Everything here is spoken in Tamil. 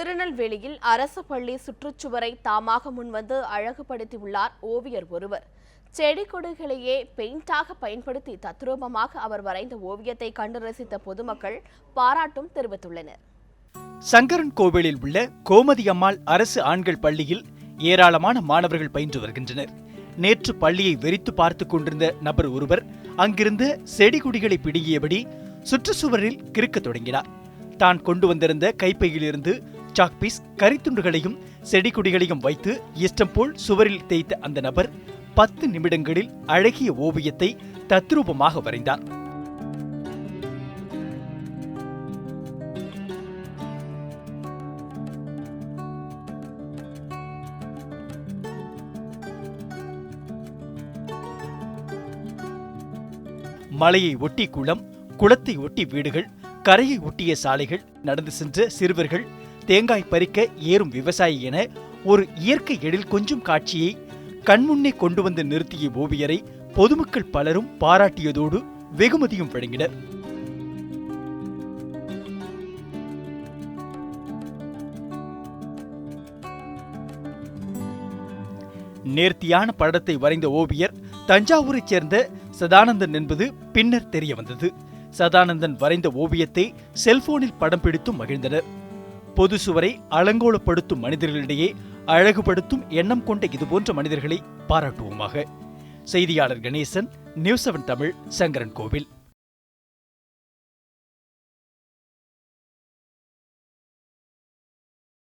திருநெல்வேலியில் அரசு பள்ளி சுற்றுச்சுவரை தாமாக முன்வந்து அழகுபடுத்தியுள்ளார் ஓவியர் ஒருவர். செடி கொடிகளையே பெயிண்டாக பயன்படுத்தி தத்ரூபமாக அவர் வரைந்த ஓவியத்தை கண்டு ரசித்த பொதுமக்கள் பாராட்டும் தெரிவித்துள்ளனர். சங்கரன் கோவிலில் உள்ள கோமதி அம்மாள் அரசு ஆண்கள் பள்ளியில் ஏராளமான மாணவர்கள் பயின்று வருகின்றனர். நேற்று பள்ளியை வெறித்து பார்த்துக் கொண்டிருந்த நபர் ஒருவர் அங்கிருந்த செடி கொடிகளை பிடுங்கியபடி சுற்றுச்சுவரில் கிறுக்கத் தொடங்கினார். தான் கொண்டு வந்திருந்த கைப்பையிலிருந்து சாக்பீஸ் கரித்துண்டுகளையும் செடி கொடிகளையும் வைத்து இஷ்டம் போல் சுவரில் தேய்த்த அந்த நபர் பத்து நிமிடங்களில் அழகிய ஓவியத்தை தத்ரூபமாக வரைந்தார். மலையை ஒட்டி குளம் குளத்தை ஒட்டி வீடுகள் கரையை ஒட்டிய சாலைகள் நடந்து சென்ற சிறுவர்கள் தேங்காய் பறிக்க ஏறும் விவசாயி என ஒரு இயற்கை எழில் கொஞ்சம் காட்சியை கண்முன்னே கொண்டு வந்து நிறுத்திய ஓவியரை பொதுமக்கள் பலரும் பாராட்டியதோடு வெகுமதியும் வழங்கினர். நேர்த்தியான படத்தை வரைந்த ஓவியர் தஞ்சாவூரைச் சேர்ந்த சதானந்தன் என்பது பின்னர் தெரிய வந்தது. சதானந்தன் வரைந்த ஓவியத்தை செல்போனில் படம் பிடித்தும் மகிழ்ந்தனர். பொது சுவரை அலங்கோலப்படுத்தும் மனிதர்களிடையே அழகுபடுத்தும் எண்ணம் கொண்ட இதுபோன்ற மனிதர்களை பாராட்டுவோமாக. செய்தியாளர் கணேசன் நியூஸ் செவன் தமிழ் சங்கரன் கோவில்.